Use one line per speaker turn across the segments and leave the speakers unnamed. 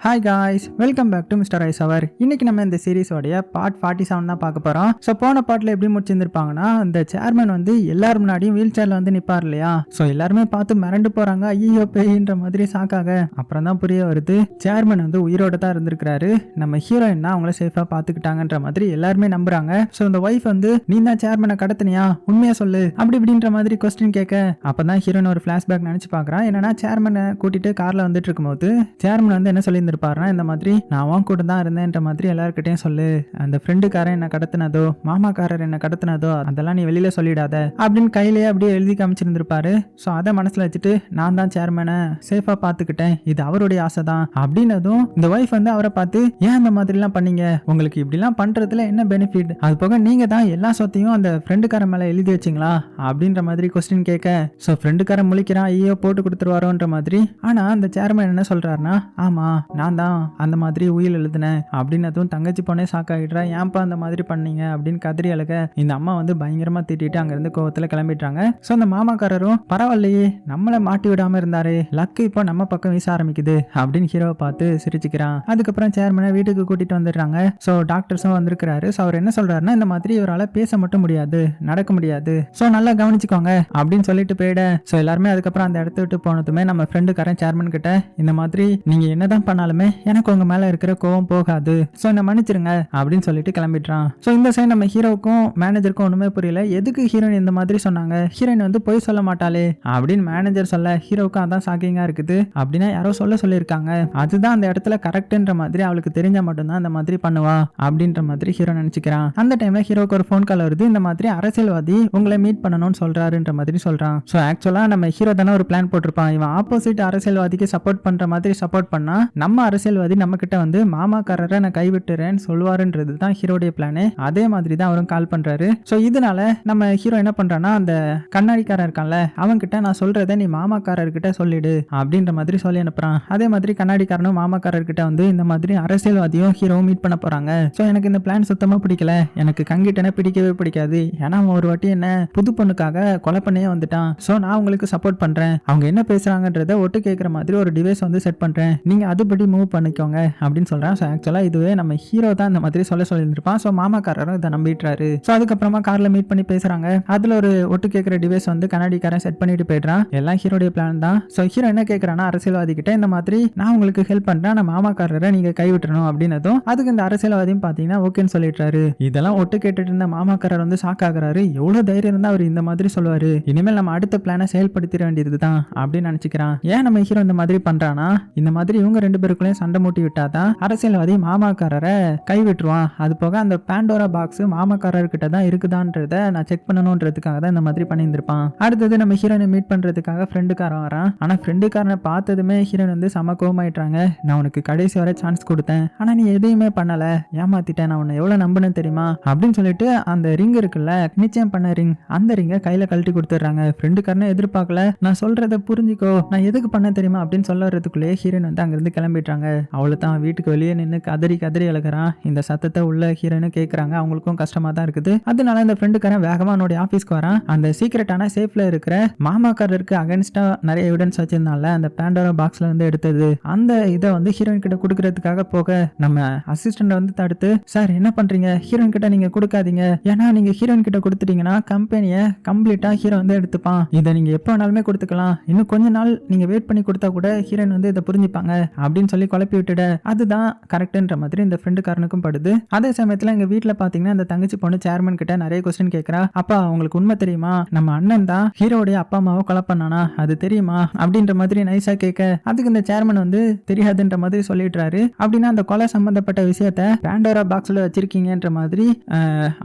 Hi guys welcome back to mister ice அவர் இன்னைக்கு நம்ம இந்த சீரிஸோடைய பார்ட் ஃபார்ட்டி செவன் தான் பார்க்க போகிறோம் ஸோ போன பாட்டில் எப்படி முடிச்சிருந்திருப்பாங்கன்னா அந்த சேர்மன் வந்து எல்லார் முன்னாடியும் வீல் சேரில் வந்து நிற்பார் இல்லையா? ஸோ எல்லாருமே பார்த்து மிரண்டு போகிறாங்க ஐயோ பேயின்ற மாதிரி சாக்காக அப்புறம் தான் புரிய வருது சேர்மன் வந்து உயிரோட தான் இருந்திருக்கிறாரு. நம்ம ஹீரோயின் தான் அவங்கள சேஃபாக பார்த்துக்கிட்டாங்கன்ற மாதிரி எல்லாருமே நம்புறாங்க. ஸோ இந்த ஒய்ஃப் வந்து நீ தான் சேர்மனை கடத்தினியா? உண்மையா சொல்லு. அப்படி இப்படின்ற மாதிரி கொஸ்டின் கேட்க அப்போ தான் ஹீரோயின் ஒரு ஃப்ளாஷ்பேக் நினச்சி பார்க்குறான். என்னன்னா சேர்மனை கூட்டிட்டு காரில் வந்துட்டு இருக்கும்போது சேர்மன் வந்து என்ன இருந்திருப்பாருனா இந்த மாதிரி நான் அவன் கூட தான் இருந்தேன்ற மாதிரி எல்லாருக்கிட்டையும் சொல்லு. அந்த ஃப்ரெண்டுக்காரன் என்ன கடத்தினதோ மாமாக்காரர் என்ன கடத்தினதோ அதெல்லாம் நீ வெளியில சொல்லிடாத. அப்படின்னு கையிலேயே அப்படியே எழுதி காமிச்சிருந்திருப்பாரு. ஸோ அதை மனசில் வச்சுட்டு நான் தான் சேர்மனை சேஃபாக பார்த்துக்கிட்டேன் இது அவருடைய ஆசை தான். அப்படின்னதும் இந்த ஒய்ஃப் வந்து அவரை பார்த்து ஏன் அந்த மாதிரிலாம் பண்ணீங்க? உங்களுக்கு இப்படிலாம் பண்றதுல என்ன பெனிஃபிட் அது போக நீங்க தான் எல்லா சொத்தையும் அந்த ஃப்ரெண்டுக்காரன் மேல எழுதி வச்சிங்களா? அப்படின்ற மாதிரி கொஸ்டின் கேட்க ஸோ ஃப்ரெண்டுக்காரன் முழிக்கிறான் ஐயோ போட்டு கொடுத்துருவாரோன்ற மாதிரி? ஆனா அந்த சேர்மன் என்ன சொல்றாருன்னா ஆமா நான் தான் அந்த மாதிரி உயில் எழுதுனேன். அப்படின்னதும் தங்கச்சி பொண்ணே சாக்காயிடுறா. ஏன்ப்பா அந்த மாதிரி பண்ணீங்க? அப்படின்னு கதறி அழக இந்த அம்மா வந்து பயங்கரமா திட்டிட்டு அங்கிருந்து கோவத்துல கிளம்பிட்டாங்க ஸோ அந்த மாமாக்காரரும் பரவாயில்லையே நம்மளை மாட்டி விடாம இருந்தாரு லக்கு இப்போ நம்ம பக்கம் வீச ஆரம்பிக்குது. அப்படின்னு ஹீரோவை பார்த்து சிரிச்சுக்கிறான். அதுக்கப்புறம் சேர்மனை வீட்டுக்கு கூட்டிட்டு வந்துடுறாங்க. ஸோ டாக்டர்ஸும் வந்திருக்கிறாரு. ஸோ அவர் என்ன சொல்றாருன்னா இந்த மாதிரி இவரால் பேச மட்டும் முடியாது நடக்க முடியாது. ஸோ நல்லா கவனிச்சுக்கோங்க அப்படின்னு சொல்லிட்டு போயிட. ஸோ எல்லாருமே அதுக்கப்புறம் அந்த இடத்த விட்டு போனதுமே நம்ம ஃப்ரெண்டுக்காரன் சேர்மன் கிட்ட இந்த மாதிரி நீங்க என்னதான் பண்ணாலும் எனக்கு உங்க மேல இருக்கிற கோவம் போகாது. ஸோ என்ன மன்னிச்சிருங்க அப்படின்னு சொல்லிட்டு கிளம்பிடுறான். ஸோ இந்த சைடு நம்ம ஹீரோக்கும் மேனேஜருக்கும் ஒண்ணுமே புரியல. எதுக்கு ஹீரோயின் இந்த மாதிரி சொன்னாங்க? ஹீரோயின் வந்து பொய் சொல்ல மாட்டாளே அப்படின்னு மேனேஜர் சொல்ல ஹீரோவுக்கும் அதான் ஷாக்கிங்கா இருக்குது அப்படின்னா யாரோ சொல்ல சொல்லியிருக்காங்க. அதுதான் அந்த இடத்துல கரெக்ட்ன்ற மாதிரி அவளுக்கு தெரிஞ்சா மட்டும்தான் அந்த மாதிரி பண்ணுவா அப்படின்ற மாதிரி ஹீரோ நினைச்சுக்கிறான். அந்த டைம்ல ஹீரோக்கு ஒரு ஃபோன் கால் வருது. இந்த மாதிரி அரசியல்வாதி உங்களை மீட் பண்ணணும்னு சொல்றாருன்ற மாதிரி சொல்றான். ஸோ ஆக்சுவலா நம்ம ஹீரோ தானே ஒரு பிளான் போட்டிருப்பான். இவன் ஆப்போசிட் அரசியல்வாதிக்கு சப்போர்ட் பண்ற மாதிரி சப்போர்ட் பண்ணா நம்ம அரசியல்வாதி நம்ம கிட்ட வந்து மாமாக்காரரை நான் கைவிட்டுறேன்னு சொல்லுவாருன்றது தான் ஹீரோடைய பிளானு. அதே மாதிரி தான் அவரும் கால் பண்றாரு. ஸோ இதனால நம்ம ஹீரோ என்ன பண்றான்னா அந்த கண்ணாடிக்காரன் இருக்கான்ல அவன் கிட்ட நான் சொல்றதை நீ மாமாக்காரர்கிட்ட சொல்லிடு அப்படின்ற மாதிரி சொல்லி அனுப்புறான். அதே மாதிரி கண்ணாடிக்காரனும் மாமாக்காரர்கிட்ட வந்து இந்த மாதிரி அரசியல்வாதியும் ஹீரோவும் மீட் பண்ண போறாங்க. ஸோ எனக்கு இந்த பிளான் சுத்தமா பிடிக்கல. எனக்கு கங்கிட்டனை பிடிக்கவே பிடிக்காது. ஏன்னா அவன் ஒரு வாட்டி என்ன புது பொண்ணுக்காக கொலை பண்ணியே வந்துட்டான். ஸோ நான் உங்களுக்கு சப்போர்ட் பண்றேன். அவங்க என்ன பேசுறாங்கன்றத ஒட்டு கேட்குற மாதிரி ஒரு டிவைஸ் வந்து செட் பண்றேன். நீங்க அதுபடி மூவ் பண்ணிக்கோங்க அப்படின்னு சொல்றான். ஸோ ஆக்சுவலா இதுவே நம்ம ஹீரோ தான் இந்த மாதிரி சொல்ல சொல்லியிருந்திருப்பான். ஸோ மாமாக்காரரும் இதை நம்பிட்டுறாரு. ஸோ அதுக்கப்புறமா கார்ல மீட் பண்ணி பேசுறாங்க. அதுல ஒரு ஒட்டு கேட்குற டிவைஸ் வந்து கண்ணாடிக்காரன் செட் பண்ணிட்டு போயிடுறான். எல்லாம் ஹீரோடைய பிளான் தான். ஸோ ஹீரோ என்ன கேட்குறான்னா அரசியல்வாதி கிட்ட இந்த மாதிரி நான் உங்களுக்கு ஹெல்ப் பண்றேன். நான் மாமாக்காரரை நீங்க கைவிட்டுறணும். அப்படின்னதும் அதுக்கு இந்த அரசியல்வாதியும் பாத்தீங்கன்னா ஓகேன்னு சொல்லிடுறாரு. இதெல்லாம் ஒட்டு கேட்டுட்டு இருந்த மாமாக்காரர் வந்து ஷாக் ஆகுறாரு. எவ்வளவு தைரியம் இருந்தா அவர் இந்த மாதிரி சொல்லுவார். இனிமேல் நம்ம அடுத்த பிளானை செயல்படுத்திட வேண்டியது தான் அப்படின்னு நினச்சிக்கிறான். ஏன் நம்ம ஹீரோ இந்த மாதிரி பண்றானா இந்த மாதிரி இவங்க ரெண்டு பேருக்குள்ளேயும் சண்டை மூட்டி விட்டாதான் அரசியல்வாதி மாமாக்காரரை கை விட்டுருவான் அது போக அந்த பேண்டோரா பாக்ஸ் மாமாக்காரர்கிட்ட தான் இருக்குதான்றத நான் செக் பண்ணணுன்றதுக்காக தான் இந்த மாதிரி பண்ணியிருந்திருப்பான். அடுத்தது நம்ம ஹீரோனை மீட் பண்றதுக்காக ஃப்ரெண்டுக்காரன் வரான். ஆனா ஃப்ரெண்டுக்காரனை பார்த்ததுமே ஹீரோன் வந்து செம கோமாயிட்டாங்க நான் உனக்கு கடைசி வரை சான்ஸ் கொடுத்தேன். ஆனா நீ எதையுமே பண்ணல. ஏமாத்திட்டேன். நான் உன்னை எவ்வளவு நம்பினேன் தெரியுமா? அப்படின்னு சொல்லிட்டு அந்த ரிங் இருக்குல்ல நிச்சயம் பண்ண ரிங் அந்த ரிங்கை கையில கழட்டி கொடுத்துட்றாங்க. ஃப்ரெண்டுக்காரனே எதிர்பார்க்கல. நான் சொல்கிறத புரிஞ்சுக்கோ. நான் எதுக்கு பண்ண தெரியுமா? அப்படின்னு சொல்லுறதுக்குள்ளேயே ஹீரோயின் வந்து அங்கிருந்து கிளம்பிட்டாங்க அவளை தான் வீட்டுக்கு வெளியே நின்று கதறி கதறி அழுகிறான். இந்த சத்தத்தை உள்ள ஹீரோன்னு கேட்குறாங்க அவங்களுக்கும் கஷ்டமா தான் இருக்குது. அதனால இந்த ஃப்ரெண்டுக்காரன் வேகமாக அவனுடைய ஆஃபீஸ்க்கு வரான். அந்த சீக்கிரட்டான சேஃப்ல இருக்கிற மாமாக்காரருக்கு அகைன்ஸ்டா நிறைய எவிடன்ஸ் வச்சிருந்தால அந்த பேண்டோரா பாக்ஸ்ல இருந்து எடுத்தது. அந்த இதை வந்து ஹீரோயின் கிட்ட கொடுக்கறதுக்காக போக நம்ம அசிஸ்டன்ட் வந்து தடுத்து சார் என்ன பண்றீங்க? ஹீரோயின் கிட்ட நீங்க கொடுக்காதீங்க. ஏன்னா நீங்க ஹீரோயின் கிட்ட கொடுத்துட்டீங்கன்னா கம்பெனியை கம்ப்ளீட்டா ஹீரோ வந்து எடுத்துப்பான். இதை நீங்க எப்போ வேணாலுமே கொடுத்துக்கலாம். இன்னும் கொஞ்ச நாள் நீங்க வெயிட் பண்ணி கொடுத்தா கூட ஹீரோயின் வந்து இதை புரிஞ்சுப்பாங்க. அப்படின்னு சொல்லி குழப்பி விட்டுட. அதுதான் கரெக்டுன்ற மாதிரி இந்த ஃப்ரெண்டுக்காரனுக்கும் படுது. அதே சமயத்துல எங்க வீட்ல பாத்தீங்கன்னா அந்த தங்கச்சி பொண்ணு சேர்மன் கிட்ட நிறைய கொஸ்டின் கேட்கறா அப்பா உங்களுக்கு உண்மை தெரியுமா? நம்ம அண்ணன் தான் ஹீரோடைய அப்பா அம்மாவை கொலை பண்ணானா? அது தெரியுமா? அப்படின்ற மாதிரி நைஸா கேட்க அதுக்கு இந்த சேர்மன் வந்து தெரியாதுன்ற மாதிரி சொல்லிடுறாரு. அப்படின்னா அந்த கொலை சம்பந்தப்பட்ட விஷயத்த பேண்டோரா பாக்ஸ்ல வச்சிருக்கீங்கன்ற மாதிரி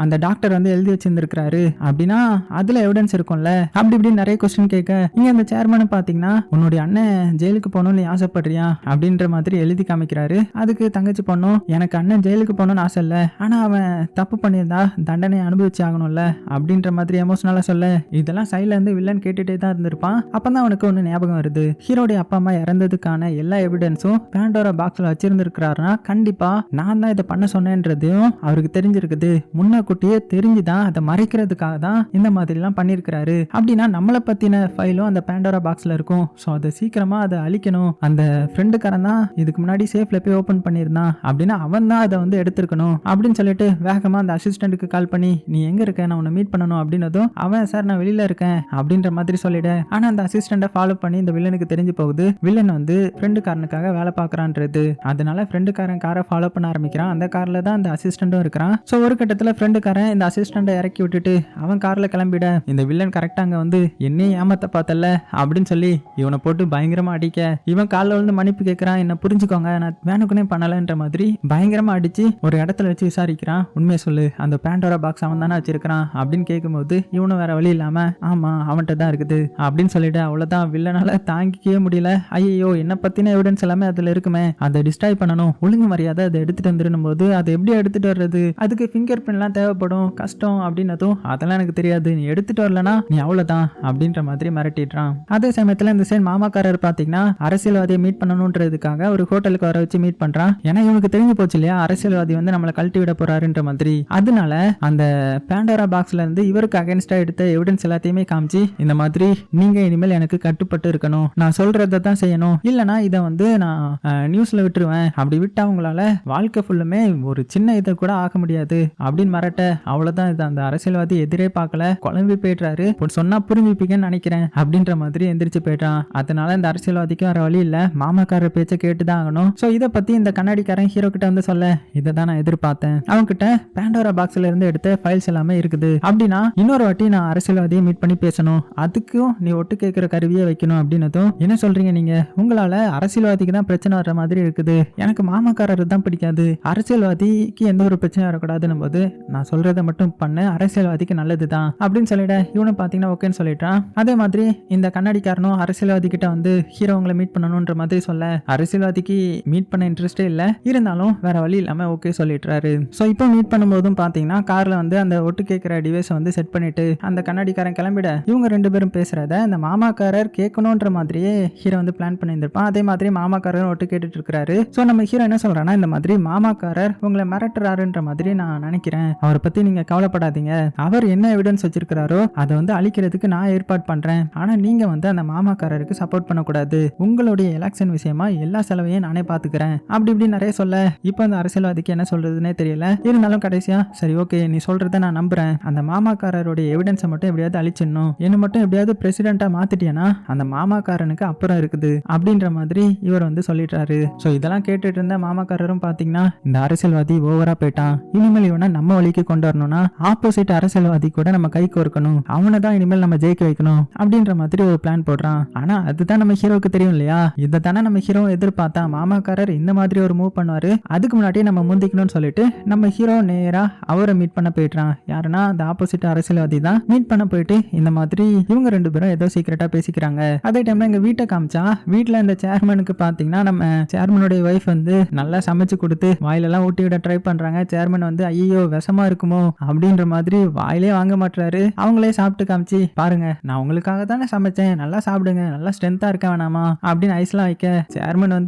அந்த டாக்டர் வந்து எழுதி வச்சிருந்துருக்கிறாரு. அப்படின்னா அதுல எவிடன்ஸ் இருக்கும்ல. அப்படி இப்படி நிறைய கொஸ்டின் கேட்க இங்க அந்த சேர்மன் பாத்தீங்கன்னா உன்னுடைய அண்ணன் ஜெயிலுக்கு போகணும்னு ஆசைப்படுறியா? அப்படின்ற மாதிரி எழுதி காமிக்கிறாரு. அதுக்கு தங்கச்சி பொண்ணும் எனக்கு அண்ணன் ஜெயிலுக்கு போகணும்னு ஆசை இல்லை. ஆனால் அவன் தப்பு பண்ணியிருந்தா தண்டனை அனுபவிச்சு ஆகணும்ல. அப்படின்ற மாதிரி எமோஷனலாக சொல்ல. இதெல்லாம் சைட்லேருந்து வில்லன் கேட்டுகிட்டே தான் இருந்திருப்பான். அப்பதான் அவனுக்கு ஒன்று ஞாபகம் வருது. ஹீரோடைய அப்பா அம்மா இறந்ததுக்கான எல்லா எவிடன்ஸும் பேண்டோரா பாக்ஸில் வச்சிருந்திருக்கிறாருன்னா கண்டிப்பாக நான் தான் இதை பண்ண சொன்னேன்றதையும் அவருக்கு தெரிஞ்சிருக்குது. முன்னக்கூட்டியே தெரிஞ்சுதான் அதை மறைக்கிறதுக்காக தான் இந்த மாதிரிலாம் பண்ணியிருக்கிறாரு. அப்படின்னா நம்மளை பற்றின ஃபைலும் அந்த பேண்டோரா பாக்ஸில் இருக்கும். ஸோ அதை சீக்கிரமாக அதை அழிக்கணும். அந்த ஃப்ரெண்டுக்காரன் தான் இதுக்கு முன்னாடி சேஃப்ல போய் ஓப்பன் பண்ணியிருந்தான் அப்படின்னா அவன் தான் அதை வந்து எடுத்திருக்கணும் அப்படின்னு சொல்லிட்டு வேகமா அந்த அசிஸ்டண்ட்டுக்கு கால் பண்ணி நீ எங்க இருக்க? நான் உன்னை மீட் பண்ணணும். அப்படின்னதும் அவன் சார் நான் வெளியில இருக்கேன். அப்படின்ற மாதிரி சொல்லிட. ஆனா அந்த அசிஸ்டண்ட்டை ஃபாலோ பண்ணி இந்த வில்லனுக்கு தெரிஞ்சு போகுது. வில்லன் வந்து ஃப்ரெண்டுக்காரனுக்காக வேலை பார்க்கறான்றது. அதனால ஃப்ரெண்டுக்காரன் காரை ஃபாலோ பண்ண ஆரம்பிக்கிறான். அந்த கார்ல தான் அந்த அசிஸ்டண்ட்டும் இருக்கிறான். ஸோ ஒரு கட்டத்தில் ஃப்ரெண்டுக்காரன் இந்த அசிஸ்டண்ட்டை இறக்கி விட்டுட்டு அவன் கார்ல கிளம்பிட. இந்த வில்லன் கரெக்டாக அங்கே வந்து என்னையும் ஏமாத்த பார்த்தல அப்படின்னு சொல்லி இவனை போட்டு பயங்கரமாக அடிக்க. இவன் காலில் விழுந்து மன்னிப்பு கேட்குறான் என்ன புரிஞ்சுக்கோங்க நான் வேணுக்குனே பண்ணலைன்ற மாதிரி பயங்கரமாக அடித்து ஒரு இடத்துல வச்சு விசாரிக்கிறான். உண்மையை சொல்லு அந்த பேண்டோரா பாக்ஸ் அவன் தானே வச்சிருக்கிறான் அப்படின்னு கேட்கும்போது இவனும் வேற வழி இல்லாமல் ஆமாம் அவன்கிட்ட தான் இருக்குது அப்படின்னு சொல்லிட்டு அவ்வளோதான் வில்லனால தாங்கிக்கவே முடியல. ஐயோ என்ன பற்றின எவிடன்ஸ் எல்லாமே அதில் இருக்குமே அதை டிஸ்ட்ராய் பண்ணணும் ஒழுங்கு மரியாதை அதை எடுத்துட்டு வந்துடும் போது அதை எப்படி எடுத்துட்டு வர்றது? அதுக்கு ஃபிங்கர் பிரிண்ட்லாம் தேவைப்படும் கஷ்டம் அப்படின்னதும் அதெல்லாம் எனக்கு தெரியாது நீ எடுத்துட்டு வரலனா நீ அவ்வளோதான் அப்படின்ற மாதிரி மிரட்டிடுறான். அதே சமயத்தில் இந்த சைன் மாமாக்காரர் பார்த்தீங்கன்னா அரசியல்வாதியை மீட் பண்ணணுன்றதுக்காக ஒரு ஹோட்டலுக்கு வர வச்சு மீட் பண்றான். ஏன்னா இவனுக்கு தெரிஞ்சு போச்சு இல்லையா? அரசியல்வாதி வந்து நம்மளை கழட்டி விட போறாருன்ற மாதிரி. அதனால அந்த பேண்டரா பாக்ஸ்ல இருந்து இவருக்கு அகேன்ஸ்டா எடுத்த எவிடன்ஸ் எல்லாத்தையுமே காமிச்சு இந்த மாதிரி நீங்க இனிமேல் எனக்கு கட்டுப்பட்டு இருக்கணும். நான் சொல்றதை தான் செய்யணும். இல்லனா இதை வந்து நான் நியூஸ்ல விட்டுருவேன். அப்படி விட்டா உங்களால வாழ்க்கை ஃபுல்லுமே ஒரு சின்ன இதை கூட ஆக முடியாது. அப்படின்னு மறட்ட. அவ்வளவுதான் இது. அந்த அரசியல்வாதி எதிரே பார்க்கல. குழம்பி போயிடுறாரு. சொன்னா புரிஞ்சுப்பீங்கன்னு நினைக்கிறேன். அப்படின்ற மாதிரி எந்திரிச்சு போயிட்டான் அதனால இந்த அரசியல்வாதிக்கு வர வழி இல்ல. மாமாக்காரர் பேச்சை கேட்டு கேட்டு தான் ஆகணும். ஸோ இதை பற்றி இந்த கண்ணாடிக்காரன் ஹீரோ கிட்ட வந்து சொல்ல இதை தான் நான் எதிர்பார்த்தேன். அவங்க கிட்ட பேண்டோரா பாக்ஸ்ல இருந்து எடுத்த ஃபைல்ஸ் எல்லாமே இருக்குது. அப்படின்னா இன்னொரு வாட்டி நான் அரசியல்வாதியை மீட் பண்ணி பேசணும். அதுக்கும் நீ ஒட்டு கேட்கிற கருவியை வைக்கணும். அப்படின்னதும் என்ன சொல்றீங்க நீங்க? உங்களால அரசியல்வாதிக்கு தான் பிரச்சனை வர்ற மாதிரி இருக்குது. எனக்கு மாமாக்காரர் தான் பிடிக்காது. அரசியல்வாதிக்கு எந்த ஒரு பிரச்சனையும் வரக்கூடாதுன்னு போது நான் சொல்றதை மட்டும் பண்ண. அரசியல்வாதிக்கு நல்லது தான் அப்படின்னு சொல்லிட இவனும் பார்த்தீங்கன்னா ஓகேன்னு சொல்லிட்டான். அதே மாதிரி இந்த கண்ணாடிக்காரனும் அரசியல்வாதி கிட்ட வந்து ஹீரோங்களை மீட் பண்ணணுன்ற மாதிரி சொல்ல அரசியல் அரசியல்வாதிக்கு மீட் பண்ண இன்ட்ரெஸ்டே இல்லை. இருந்தாலும் வேற வழி இல்லாம ஓகே சொல்லிடுறாரு. ஸோ இப்போ மீட் பண்ணும்போதும் பார்த்தீங்கன்னா கார்ல வந்து அந்த ஒட்டு கேட்கிற டிவைஸ் வந்து செட் பண்ணிட்டு அந்த கண்ணாடிக்காரன் கிளம்பிட இவங்க ரெண்டு பேரும் பேசுறத இந்த மாமாக்காரர் கேட்கணுன்ற மாதிரியே ஹீரோ வந்து பிளான் பண்ணியிருந்திருப்பான். அதே மாதிரி மாமாக்காரர் ஒட்டு கேட்டுட்டு இருக்காரு ஸோ நம்ம ஹீரோ என்ன சொல்றான்னா இந்த மாதிரி மாமாக்காரர் உங்களை மிரட்டுறாருன்ற மாதிரி நான் நினைக்கிறேன். அவரை பத்தி நீங்க கவலைப்படாதீங்க. அவர் என்ன எவிடன்ஸ் வச்சிருக்கிறாரோ அதை வந்து அழிக்கிறதுக்கு நான் ஏற்பாடு பண்றேன். ஆனா நீங்க வந்து அந்த மாமாக்காரருக்கு சப்போர்ட் பண்ணக்கூடாது. உங்களுடைய எலெக்ஷன் விஷயமா எல்லா செலவையும் நானே பாத்துக்கிறேன். அப்படி இப்படி நிறைய சொல்ல. இப்போ அந்த அரசியல்வாதிக்கு என்ன சொல்றதுன்னே தெரியல. இருந்தாலும் கடைசியா சரி ஓகே நீ சொல்றத நான் நம்புறேன். அந்த மாமாக்காரருடைய எவிடன்ஸை மட்டும் எப்படியாவது அழிச்சிடணும். என்ன மட்டும் எப்படியாவது பிரசிடென்ட்டா மாத்திட்டியனா அந்த மாமாக்காரனுக்கு அப்புறம் இருக்குது. அப்படின்ற மாதிரி இவர் வந்து சொல்லிடுறாரு. ஸோ இதெல்லாம் கேட்டுட்டு இருந்த மாமாக்காரரும் பாத்தீங்கன்னா இந்த அரசியல்வாதி ஓவரா போயிட்டான். இனிமேல் இவனை நம்ம வழிக்கு கொண்டு வரணும்னா ஆப்போசிட் அரசியல்வாதி கூட நம்ம கை கோர்க்கணும். அவனை தான் இனிமேல் நம்ம ஜெயிக்க வைக்கணும். அப்படின்ற மாதிரி ஒரு பிளான் போடுறான். ஆனா அதுதான் நம்ம ஹீரோக்கு தெரியும் இல்லையா? இதை தானே நம்ம ஹீரோ பார்த்தா மாமாக்காரர் இந்த மாதிரி ஒரு மூவ் பண்ணுவார். அதுக்கு முன்னாடியே நம்ம முந்திக்கணும்னு சொல்லிட்டு நம்ம ஹீரோ நேராக அவரை மீட் பண்ண போயிடுறான். யாருன்னா அந்த ஆப்போசிட் அரசியல்வாதி தான் மீட் பண்ண போயிட்டு இந்த மாதிரி இவங்க ரெண்டு பேரும் ஏதோ சீக்கிரட்டாக பேசிக்கிறாங்க. அதே டைம்ல எங்கள் வீட்டை காமிச்சா வீட்டில் இந்த சேர்மனுக்கு பார்த்தீங்கன்னா நம்ம சேர்மனுடைய ஒய்ஃப் வந்து நல்லா சமைச்சு கொடுத்து வாயிலெல்லாம் ஊட்டி விட ட்ரை பண்ணுறாங்க சேர்மன் வந்து ஐயோ விஷமா இருக்குமோ? அப்படின்ற மாதிரி வாயிலே வாங்க மாட்டுறாரு. அவங்களே சாப்பிட்டு காமிச்சு பாருங்க நான் உங்களுக்காக தானே சமைச்சேன். நல்லா சாப்பிடுங்க. நல்லா ஸ்ட்ரென்த்தாக இருக்க வேணாமா? அப்படின்னு ஐஸ்லாம் வைக்க சேர்மன் வந்து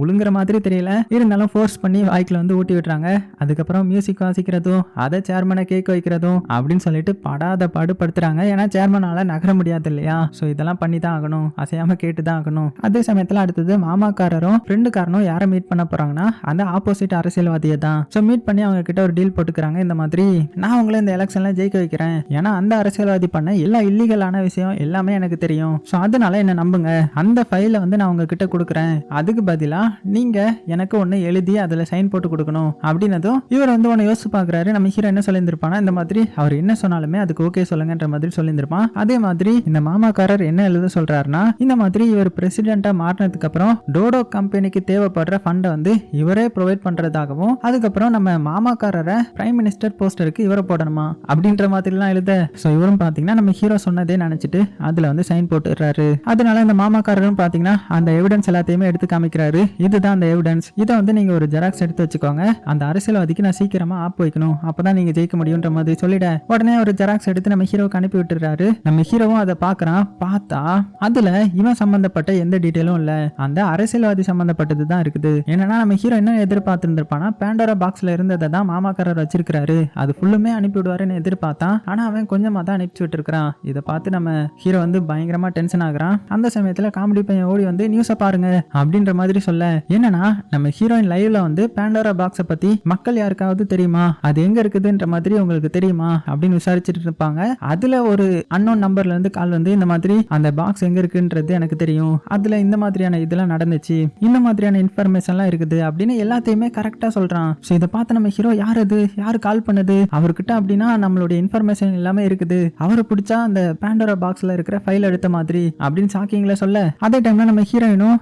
உழுங்குற மாதிரி தெரியல. இருந்தாலும் ஃபோர்ஸ் பண்ணி வாய்க்கில் வந்து ஊட்டி விட்டுறாங்க. அதுக்கப்புறம் மியூசிக் வாசிக்கிறதும் அதை சேர்மனை கேட்க வைக்கிறதும் அப்படின்னு சொல்லிட்டு படாத பாடுபடுத்துறாங்க. ஏன்னா சேர்மனால நகர முடியாது இல்லையா? ஸோ இதெல்லாம் பண்ணி தான் ஆகணும். அசையாம கேட்டு தான் ஆகணும். அதே சமயத்தில் அடுத்தது மாமாக்காரரும் ஃப்ரெண்டுக்காரனும் யாரை மீட் பண்ண போறாங்கன்னா அந்த ஆப்போசிட் அரசியல்வாதியை தான் ஸோ மீட் பண்ணி அவங்க கிட்ட ஒரு டீல் போட்டுக்கிறாங்க. இந்த மாதிரி நான் உங்களை இந்த எலெக்ஷன்ல ஜெயிக்க வைக்கிறேன். ஏன்னா அந்த அரசியல்வாதி பண்ண எல்லா இல்லீகலான விஷயம் எல்லாமே எனக்கு தெரியும். ஸோ அதனால என்ன நம்புங்க. அந்த ஃபைலை வந்து நான் உங்ககிட்ட கொடுக்குறேன். அதுக்கு பதிலா நீங்க எனக்கு ஒன்று எழுதி அதில் சைன் போட்டு கொடுக்கணும். அப்படின்னதும் இவர் வந்து ஒன்று யோசிச்சு பார்க்குறாரு நம்ம ஹீரோ என்ன சொல்லியிருந்திருப்பானா? இந்த மாதிரி அவர் என்ன சொன்னாலுமே அதுக்கு ஓகே சொல்லுங்கன்ற மாதிரி சொல்லியிருந்திருப்பான். அதே மாதிரி இந்த மாமாக்காரர் என்ன எழுத சொல்றாருன்னா இந்த மாதிரி இவர் பிரசிடெண்ட்டாக மாறினதுக்கு அப்புறம் டோடோ கம்பெனிக்கு தேவைப்படுற ஃபண்டை வந்து இவரே ப்ரொவைட் பண்றதாகவும் அதுக்கப்புறம் நம்ம மாமாக்காரரை பிரைம் மினிஸ்டர் போஸ்டருக்கு இவரை போடணுமா? அப்படின்ற மாதிரிலாம் எழுத ஸோ இவரும் பார்த்தீங்கன்னா நம்ம ஹீரோ சொன்னதே நினைச்சிட்டு அதில் வந்து சைன் போட்டுடுறாரு. அதனால இந்த மாமாக்காரரும் பார்த்தீங்கன்னா அந்த எவிடன்ஸ் எல்லாத்தையுமே எடுத்து காமிக்கிறாரு இதுதான் அந்த எவிடன்ஸ் இதை வந்து நீங்க ஒரு ஜெராக்ஸ் எடுத்து வச்சுக்கோங்க. அந்த அரசியல்வாதிக்கு நான் சீக்கிரமா ஆப் வைக்கணும். அப்பதான் நீங்க ஜெயிக்க முடியுன்ற மாதிரி சொல்லிட. உடனே ஒரு ஜெராக்ஸ் எடுத்து நம்ம ஹீரோவுக்கு அனுப்பி விட்டுறாரு நம்ம ஹீரோவும் அதை பாக்குறான் பார்த்தா அதுல இவன் சம்பந்தப்பட்ட எந்த டீட்டெயிலும் இல்ல. அந்த அரசியல்வாதி சம்பந்தப்பட்டது தான் இருக்குது. என்னன்னா நம்ம ஹீரோ என்ன எதிர்பார்த்திருந்திருப்பானா பேண்டோரா பாக்ஸ்ல இருந்ததை தான் மாமாக்காரர் வச்சிருக்காரு அது ஃபுல்லுமே அனுப்பி விடுவாருன்னு எதிர்பார்த்தான். ஆனா அவன் கொஞ்சமா தான் அனுப்பிச்சு விட்டுருக்கான் இதை பார்த்து நம்ம ஹீரோ வந்து பயங்கரமா டென்ஷன் ஆகுறான். அந்த சமயத்துல காமெடி பையன் ஓடி வந்து நியூஸை பாருங்க. அப்படின்ற மாதிரி சொல்ல. என்னன்னா நம்ம ஹீரோயின் லைவ்ல வந்து பேண்டோரா பாக்ஸை பத்தி மக்கள் யாருக்காவது தெரியுமா? அது எங்க இருக்குதுன்ற மாதிரி உங்களுக்கு தெரியுமா? அப்படின்னு விசாரிச்சுட்டு இருப்பாங்க. அதுல ஒரு அன்னோன் நம்பர்ல இருந்து கால் வந்து இந்த மாதிரி அந்த பாக்ஸ் எங்க இருக்குன்றது எனக்கு தெரியும். அதுல இந்த மாதிரியான இதெல்லாம் நடந்துச்சு. இந்த மாதிரியான இன்ஃபர்மேஷன்லாம் இருக்குது. அப்படின்னு எல்லாத்தையுமே கரெக்டா சொல்றான். ஸோ இதை பார்த்து நம்ம ஹீரோ யார் அது? யார் கால் பண்ணது? அவர்கிட்ட அப்படின்னா நம்மளுடைய இன்ஃபர்மேஷன் எல்லாமே இருக்குது. அவரை பிடிச்சா அந்த பேண்டோரா பாக்ஸ்ல இருக்கிற ஃபைல் எடுத்த மாதிரி. அப்படின்னு சாக்கிங்களை சொல்ல. அதே டைம்ல நம்ம ஹீரோயினும்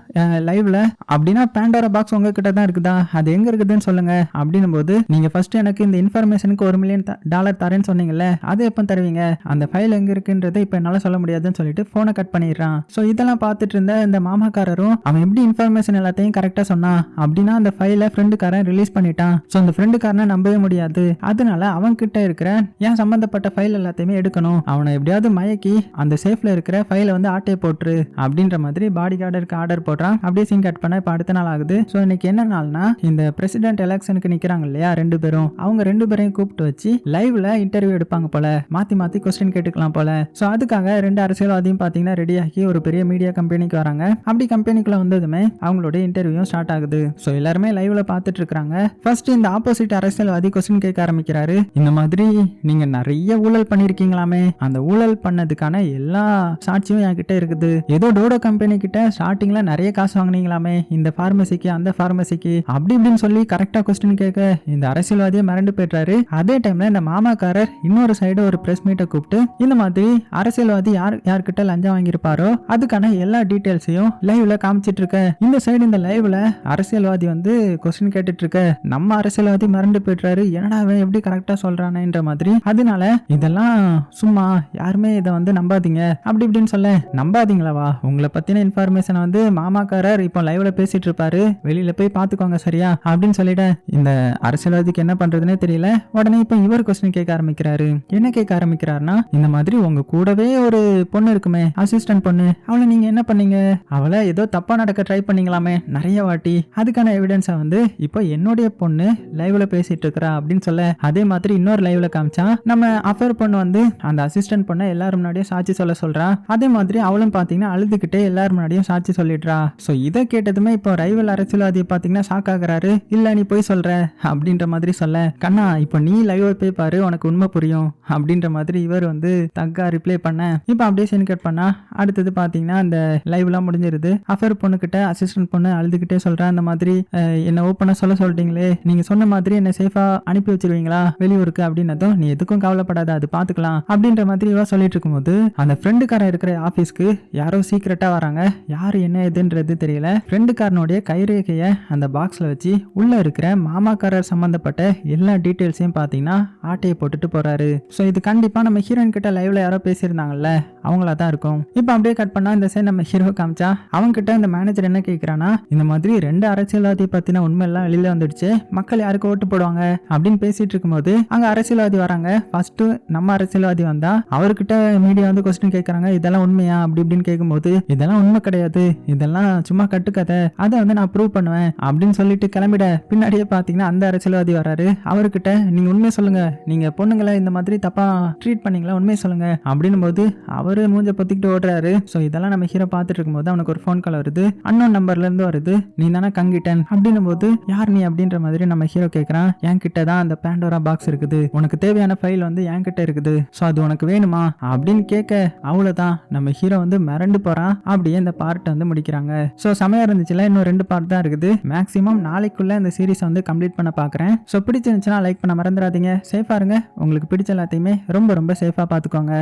லைவ்ல அப்படின்னா பேண்டோரா பாக்ஸ் உங்ககிட்ட தான் இருக்குதா? அது எங்க இருக்குதுன்னு சொல்லுங்க. அப்படின்னும் போது நீங்க ஃபர்ஸ்ட் எனக்கு இந்த இன்ஃபர்மேஷனுக்கு ஒரு மில்லியன் டாலர் தரேன்னு சொன்னீங்கல்ல அது எப்போ தருவீங்க? அந்த ஃபைல் எங்க இருக்குன்றதை இப்போ என்னால சொல்ல முடியாதுன்னு சொல்லிட்டு போனை கட் பண்ணிடுறான். ஸோ இதெல்லாம் பார்த்துட்டு இருந்த இந்த மாமாக்காரரும் அவன் எப்படி இன்ஃபர்மேஷன் எல்லாத்தையும் கரெக்டா சொன்னான்? அப்படின்னா அந்த ஃபைலை ஃப்ரெண்டுக்காரன் ரிலீஸ் பண்ணிட்டான். ஸோ அந்த ஃப்ரெண்டுக்காரனை நம்பவே முடியாது. அதனால அவன் கிட்ட இருக்கிற ஏன் சம்பந்தப்பட்ட ஃபைல் எல்லாத்தையுமே எடுக்கணும். அவனை எப்படியாவது மயக்கி அந்த சேஃப்ல இருக்கிற ஃபைலை வந்து ஆட்டையை போட்டுரு. அப்படின்ற மாதிரி பாடி கார்டருக்கு ஆர்டர் போடுறான். அப்படியே சீன் கட் பண்ண இப்போ அடுத்த நாள் ஆகுது. ஸோ இன்னைக்கு என்ன நாள்னா இந்த பிரசிடென்ட் எலெக்ஷனுக்கு நிற்கிறாங்க இல்லையா ரெண்டு பேரும். அவங்க ரெண்டு பேரையும் கூப்பிட்டு வச்சு லைவ்ல இன்டர்வியூ எடுப்பாங்க போல. மாத்தி மாத்தி கொஸ்டின் கேட்டுக்கலாம் போல. ஸோ அதுக்காக ரெண்டு அரசியல்வாதியும் பார்த்தீங்கன்னா ரெடியாகி ஒரு பெரிய மீடியா கம்பெனிக்கு வராங்க. அப்படி கம்பெனிக்குள்ள வந்ததுமே அவங்களுடைய இன்டர்வியூ ஸ்டார்ட் ஆகுது. ஸோ எல்லாருமே லைவ்ல பார்த்துட்டு இருக்காங்க. ஃபர்ஸ்ட் இந்த ஆப்போசிட் அரசியல்வாதி கொஸ்டின் கேட்க ஆரம்பிக்கிறாரு. இந்த மாதிரி நீங்க நிறைய ஊழல் பண்ணிருக்கீங்களாமே. அந்த ஊழல் பண்ணதுக்கான எல்லா சாட்சியும் என்கிட்ட இருக்குது. ஏதோ டோடோ கம்பெனி கிட்ட ஸ்டார்டிங்ல நிறைய காசு வாங்குனீங்களாமே. இந்த ஃபார்மசிக்கு அந்த ஃபார்மசிக்கு அப்படி இப்படின்னு சொல்லி கரெக்டாக கொஸ்டின் கேட்க இந்த அரசியல்வாதியை மிரண்டு போயிட்டாரு அதே டைம்ல இந்த மாமாக்காரர் இன்னொரு சைடு ஒரு பிரஸ் மீட்டை கூப்பிட்டு இந்த மாதிரி அரசியல்வாதி யார் யார்கிட்ட லஞ்சம் வாங்கியிருப்பாரோ அதுக்கான எல்லா டீட்டெயில்ஸையும் லைவ்ல காமிச்சிட்டு இருக்க. இந்த சைடு இந்த லைவ்ல அரசியல்வாதி வந்து கொஸ்டின் கேட்டுட்டு இருக்க. நம்ம அரசியல்வாதி மிரண்டு போயிட்டாரு என்னடா அவன் எப்படி கரெக்டா சொல்றானேன்ற மாதிரி. அதனால இதெல்லாம் சும்மா யாருமே இதை வந்து நம்பாதீங்க. அப்படி இப்படின்னு சொல்ல நம்பாதீங்களாவா? உங்களை பத்தின இன்ஃபர்மேஷனை வந்து மாமாக்காரர் இப்போ லைவ் லைவ்ல பேசிட்டு இருப்பாரு வெளியில போய் பாத்துக்கோங்க சரியா? அப்படின்னு சொல்லிட இந்த அரசியல்வாதிக்கு என்ன பண்றதுனே தெரியல. உடனே இப்போ இவர் கொஸ்டின் கேட்க ஆரம்பிக்கிறாரு. என்ன கேட்க ஆரம்பிக்கிறாருன்னா இந்த மாதிரி உங்க கூடவே ஒரு பொண்ணு இருக்குமே அசிஸ்டன்ட் பொண்ணு. அவளை நீங்க என்ன பண்ணீங்க? அவளை ஏதோ தப்பா நடக்க ட்ரை பண்ணீங்களாமே நிறைய வாட்டி. அதுக்கான எவிடன்ஸை வந்து இப்போ என்னுடைய பொண்ணு லைவ்ல பேசிட்டு இருக்கிறா அப்படின்னு சொல்ல அதே மாதிரி இன்னொரு லைவ்ல காமிச்சா நம்ம அஃபேர் பொண்ணு வந்து அந்த அசிஸ்டன்ட் பொண்ணை எல்லாரும் முன்னாடியும் சாட்சி சொல்ல சொல்றா. அதே மாதிரி அவளும் பாத்தீங்கன்னா அழுதுகிட்டே எல்லாரும் முன்னாடியும் சாட்சி சொல்லிடுறா. ஸோ இதை கேட்டதுமே இப்போ ரைவல் அரசியல்வாதி பார்த்தீங்கன்னா ஷாக் ஆகுறாரு. இல்லை நீ போய் சொல்ற. அப்படின்ற மாதிரி சொல்ல கண்ணா இப்போ நீ லைவ் போய் பாரு உனக்கு உண்மை புரியும். அப்படின்ற மாதிரி இவர் வந்து தக்கா ரிப்ளை பண்ண இப்போ அப்படியே சென் கட் பண்ணா அடுத்தது பார்த்தீங்கன்னா அந்த லைவ்லாம் முடிஞ்சிருது. அஃபேர் பொண்ணுக்கிட்ட அசிஸ்டன்ட் பொண்ணு அழுதுகிட்டே சொல்கிறேன் அந்த மாதிரி என்னை என்ன சொல்ல சொல்லிட்டீங்களே. நீங்கள் சொன்ன மாதிரி என்ன சேஃபாக அனுப்பி வச்சிருவீங்களா? வெளியூருக்கு. அப்படின்னதும் நீ எதுக்கும் கவலைப்படாத அது பார்த்துக்கலாம் அப்படின்ற மாதிரி இவா சொல்லிட்டு இருக்கும்போது அந்த ஃப்ரெண்டுக்காரன் இருக்கிற ஆஃபீஸ்க்கு யாரோ சீக்கிரட்டாக வராங்க. யார் என்ன எதுன்றது தெரியல. ஃப்ரெண்டுக்காரனுடைய கைரேகையை அந்த பாக்ஸில் வச்சு உள்ளே இருக்கிற மாமாக்காரர் சம்மந்தப்பட்ட எல்லா டீட்டெயில்ஸையும் பார்த்தீங்கன்னா ஆட்டையை போட்டுட்டு போகிறாரு ஸோ இது கண்டிப்பாக நம்ம ஹீரோயின் கிட்ட லைவ்ல யாரோ பேசியிருந்தாங்கல்ல அவங்களா தான் இருக்கும். இப்போ அப்படியே கட் பண்ணால் இந்த சைடு நம்ம ஹீரோ காமிச்சா அவங்க கிட்ட இந்த மேனேஜர் என்ன கேட்குறான்னா இந்த மாதிரி ரெண்டு அரசியல்வாதி பற்றின உண்மையெல்லாம் வெளியில் வந்துடுச்சு மக்கள் யாருக்கு ஓட்டு போடுவாங்க? அப்படின்னு பேசிட்டு இருக்கும்போது அங்கே அரசியல்வாதி வராங்க. ஃபர்ஸ்ட் நம்ம அரசியல்வாதி வந்தா அவர்கிட்ட மீடியா வந்து கொஸ்டின் கேட்குறாங்க இதெல்லாம் உண்மையா? அப்படி இப்படின்னு கேட்கும்போது இதெல்லாம் உண்மை கிடையாது. இதெல்லாம் சும்மா கதை. அதை வந்து நான் ப்ரூவ் பண்ணுவேன் அப்படின்னு சொல்லிட்டு கிளம்பிட. பின்னாடியே பார்த்தீங்கன்னா அந்த அரசியல்வாதி வராரு. அவர்கிட்ட நீங்க உண்மையை சொல்லுங்க. நீங்க பொண்ணுங்களை இந்த மாதிரி தப்பா ட்ரீட் பண்ணீங்களா? உண்மையை சொல்லுங்க. அப்படின்னும் போது அவரு மூஞ்ச பொத்திக்கிட்டு ஓடுறாரு. ஸோ இதெல்லாம் நம்ம ஹீரோ பார்த்துட்டு இருக்கும்போது அவனுக்கு ஒரு ஃபோன் கால் வருது. அன்னோன் நம்பர்ல இருந்து வருது. நீ தானே கங்கிட்டன்? அப்படின்னும் போது யார் நீ? அப்படின்ற மாதிரி நம்ம ஹீரோ கேட்கறான் என் கிட்ட தான் அந்த பேண்டோரா பாக்ஸ் இருக்குது. உனக்கு தேவையான ஃபைல் வந்து என் கிட்ட இருக்குது. ஸோ அது உனக்கு வேணுமா? அப்படின்னு கேட்க அவ்வளோதான் நம்ம ஹீரோ வந்து மிரண்டு போறான். அப்படியே இந்த பார்ட்டை வந்து முடிக்கிறாங்க. ஸோ சமையல் இருந்துச்சுல இன்னும் ரெண்டு பார்ட் தான் இருக்குது. மேக்ஸிமம் நாளைக்குள்ள இந்த சீரிஸ் வந்து கம்ப்ளீட் பண்ண பார்க்குறேன் ஸோ பிடிச்சிருந்துச்சுன்னா லைக் பண்ண மறந்துடாதீங்க. சேஃபாக இருங்க. உங்களுக்கு பிடிச்ச எல்லாத்தையுமே ரொம்ப ரொம்ப சேஃபாக பார்த்துக்கோங்க